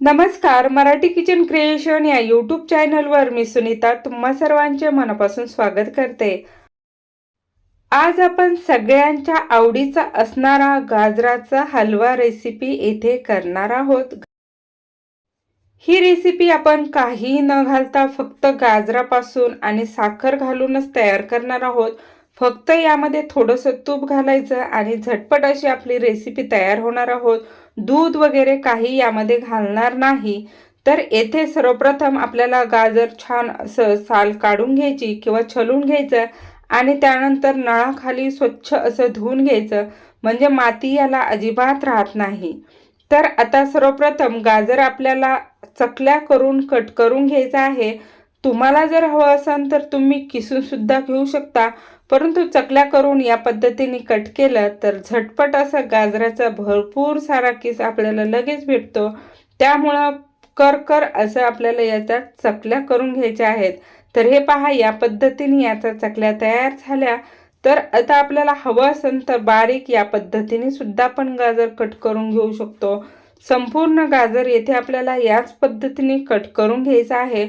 नमस्कार Marathi kitchen creation या YouTube चॅनलवर मी सुनीता तुम्हा सर्वांचे मनापासून स्वागत करते. आज आपण सगळ्यांच्या आवडीचा असणारा गाजराचा हलवा रेसिपी येथे करणार आहोत. ही रेसिपी आपण काही न घालता फक्त गाजरापासून आणि साखर घालूनच तयार करणार आहोत. फक्त यामध्ये थोडंसं तूप घालायचं आणि झटपट अशी आपली रेसिपी तयार होणार आहोत. दूध वगैरे काही यामध्ये घालणार नाही. तर येथे सर्वप्रथम आपल्याला गाजर छान असं साल काढून घ्यायची किंवा छलून घ्यायचं आणि त्यानंतर नळाखाली स्वच्छ असं धुवून घ्यायचं. म्हणजे माती याला अजिबात राहत नाही. तर आता सर्वप्रथम गाजर आपल्याला चकल्या करून कट करून घ्यायचं आहे. तुम्हाला जर हवं असेल तर तुम्ही किसूनसुद्धा घेऊ शकता. परंतु चकल्या करून या पद्धतीने कट केलं तर झटपट असा गाजराचा भरपूर सारा किस आपल्याला लगेच भेटतो. त्यामुळं करकर असं आपल्याला याच्या चकल्या करून घ्यायच्या आहेत. तर हे पहा या पद्धतीने याच्या चकल्या तयार झाल्या. तर आता आपल्याला हवं असेल तर बारीक या पद्धतीने सुद्धा आपण गाजर कट करून घेऊ शकतो. संपूर्ण गाजर येथे आपल्याला याच पद्धतीने कट करून घ्यायचं आहे.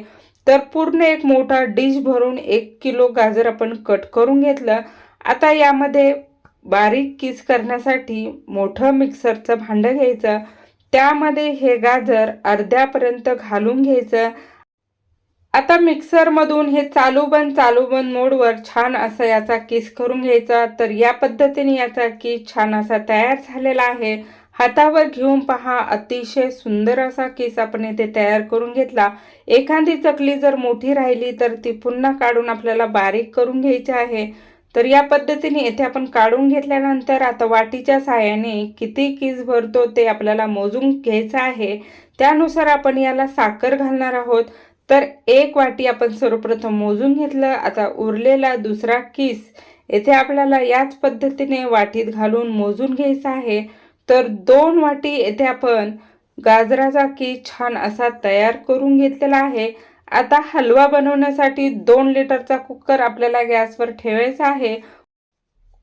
तर पूर्ण एक मोठा डिश भरून एक किलो गाजर आपण कट करून घेतलं. आता यामध्ये बारीक किस करण्यासाठी मोठं मिक्सरचं भांडं घ्यायचं. त्यामध्ये हे गाजर अर्ध्यापर्यंत घालून घ्यायचं. आता मिक्सरमधून हे चालू बंद चालू बंद मोडवर छान असा याचा किस करून घ्यायचा. तर या पद्धतीने याचा किस छान असा तयार झालेला आहे. हातावर घेऊन पहा. अतिशय सुंदर असा केस आपण इथे तयार करून घेतला. एखादी चकली जर मोठी राहिली तर ती पुन्हा काढून आपल्याला बारीक करून घ्यायची आहे. तर या पद्धतीने येथे आपण काढून घेतल्यानंतर आता वाटीच्या सहाय्याने किती किस भरतो ते आपल्याला मोजून घ्यायचं आहे. त्यानुसार आपण याला साखर घालणार आहोत. तर एक वाटी आपण सर्वप्रथम मोजून घेतलं. आता उरलेला दुसरा किस येथे आपल्याला याच पद्धतीने वाटीत घालून मोजून घ्यायचा आहे. तर दोन वाटी येथे आपण गाजराचा केक छान असा तयार करून घेतलेला आहे. आता हलवा बनवण्यासाठी दोन लिटरचा कुकर आपल्याला गॅसवर ठेवायचा आहे.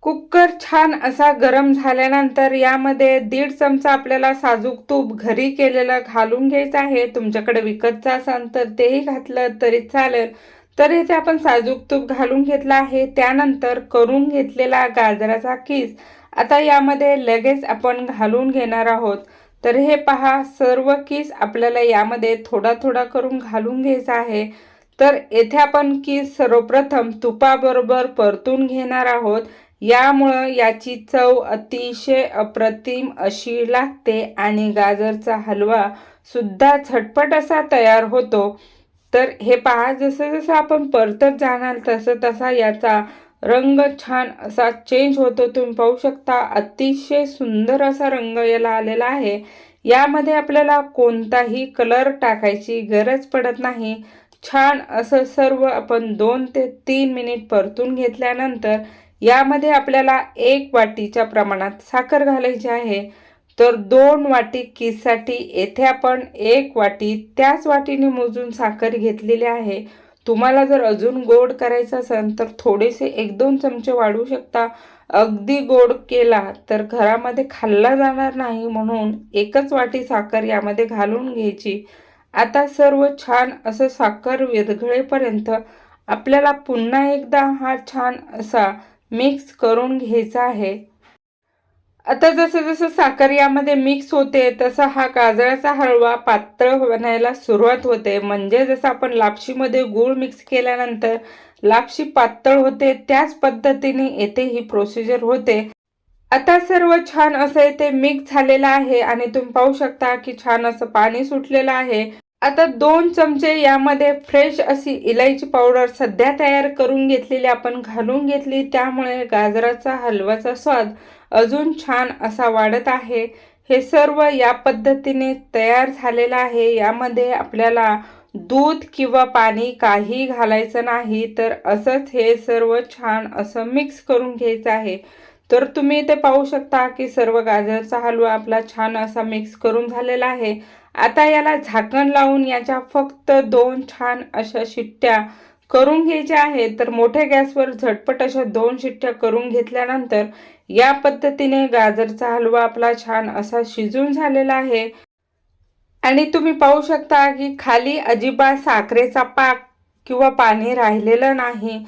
कुकर छान असा गरम झाल्यानंतर यामध्ये दीड चमचा आपल्याला साजूक तूप घरी केलेलं घालून घ्यायचं आहे. तुमच्याकडे विकतचं असाल तर तेही घातलं तरी चालेल. तर इथे आपण साजूक तूप घालून घेतला आहे. त्यानंतर करून घेतलेला गाजराचा किस आता यामध्ये लगेच आपण घालून घेणार आहोत. तर हे पहा सर्व किस आपल्याला यामध्ये थोडा थोडा करून घालून घ्यायचा आहे. तर येथे आपण किस सर्वप्रथम तुपाबरोबर परतून घेणार आहोत. यामुळं याची चव अतिशय अप्रतिम अशी लागते आणि गाजरचा हलवा सुद्धा झटपट असा तयार होतो. तर हे पहा जसं जसं आपण परतत जाणार तसं तसा याचा रंग छान असा चेंज होतो. तुम्ही पाहू शकता अतिशय सुंदर असा रंग याला आलेला आहे. यामध्ये आपल्याला कोणताही कलर टाकायची गरज पडत नाही. छान असं सर्व आपण दोन ते तीन मिनिट परतून घेतल्यानंतर यामध्ये आपल्याला एक वाटीच्या प्रमाणात साखर घालायची आहे. तर दोन वाटी किससाठी येथे आपण एक वाटी त्याच वाटीने मोजून साखर घेतलेली आहे. तुम्हाला जर अजून गोड करायचं असेल तर थोडेसे एक दोन चमचे वाढवू शकता. अगदी गोड केला तर घरामध्ये खाल्ला जाणार नाही म्हणून एकच वाटी साखर यामध्ये घालून घ्यायची. आता सर्व छान असं साखर विरघळेपर्यंत आपल्याला पुन्हा एकदा हा छान असा मिक्स करून घ्यायचा आहे. आता जसं जसं साखर यामध्ये मिक्स होते तसा हा गाजराचा हलवा पातळ बनायला सुरुवात होते. म्हणजे जसं आपण लापशीमध्ये गूळ मिक्स केल्यानंतर लापशी पातळ होते त्याच पद्धतीने येथे ही प्रोसिजर होते. आता सर्व छान असं येथे मिक्स झालेलं आहे आणि तुम्ही पाहू शकता की छान असं पाणी सुटलेलं आहे. आता दोन चमचे यामध्ये फ्रेश अशी इलायची पावडर सध्या तयार करून घेतलेली आपण घालून घेतली. त्यामुळे गाजराचा हलवाचा स्वाद अजून छान असा वाढत आहे. हे सर्व या पद्धतीने तयार झालेलं आहे. यामध्ये आपल्याला दूध किंवा पाणी काही घालायचं नाही तर असंच हे सर्व छान असं मिक्स करून घ्यायचं आहे. तर तुम्ही इथे पाहू शकता की सर्व गाजरचा हलवा आपला छान असा मिक्स करून झालेला आहे. आता याला झाकण लावून याच्या फक्त दोन छान अशा शिट्ट्या करून घ्यायच्या आहेत. तर मोठ्या गॅसवर झटपट अशा दोन शिट्ट्या करून घेतल्यानंतर या पद्धतीने गाजरचा हलवा आपला छान असा शिजून झालेला आहे. आणि तुम्ही पाहू शकता की खाली अजिबात साखरेचा पाक किंवा पाणी राहिलेलं नाही.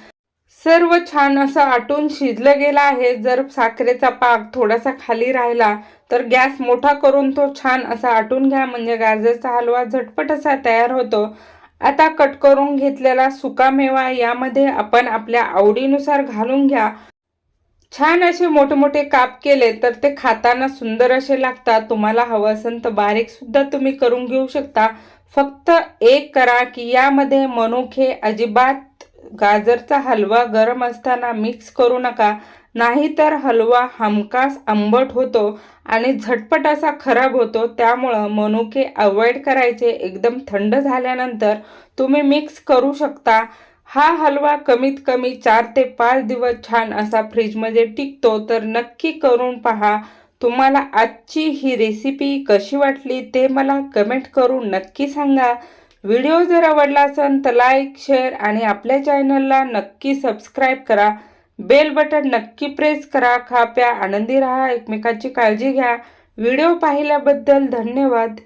सर्व छान असं आटून शिजलं गेलं आहे. जर साखरेचा पाक थोडासा खाली राहिला तर गॅस मोठा करून तो छान असा आटून घ्या. म्हणजे गाजरचा हलवा झटपट असा तयार होतो. आता कट करून घेतलेला सुका मेवा यामध्ये आपण आपल्या आवडीनुसार घालून घ्या. छान असे मोठे मोठे काप केले तर ते खाताना सुंदर असे लागतात. तुम्हाला हवं असेल तर बारीक सुद्धा तुम्ही करून घेऊ शकता. फक्त एक करा की यामध्ये मनुखे अजिबात गाजरचा हलवा गरम असताना मिक्स करू नका. नाहीतर हलवा हमखास आंबट होतो आणि झटपट असा खराब होतो. त्यामुळं मनुके अवॉइड करायचे. एकदम थंड झाल्यानंतर तुम्ही मिक्स करू शकता. हा हलवा कमीत कमी चार ते पाच दिवस छान असा फ्रीजमध्ये टिकतो. तर नक्की करून पहा. तुम्हाला आजची ही रेसिपी कशी वाटली ते मला कमेंट करून नक्की सांगा. व्हिडिओ जर आवडला असेल तर लाईक शेअर आणि आपल्या चॅनलला नक्की सबस्क्राईब करा. बेल बटन नक्की प्रेस करा खा प्या आनंदी राहा एकमेकाची काळजी घ्या. व्हिडिओ पाहिल्याबद्दल धन्यवाद.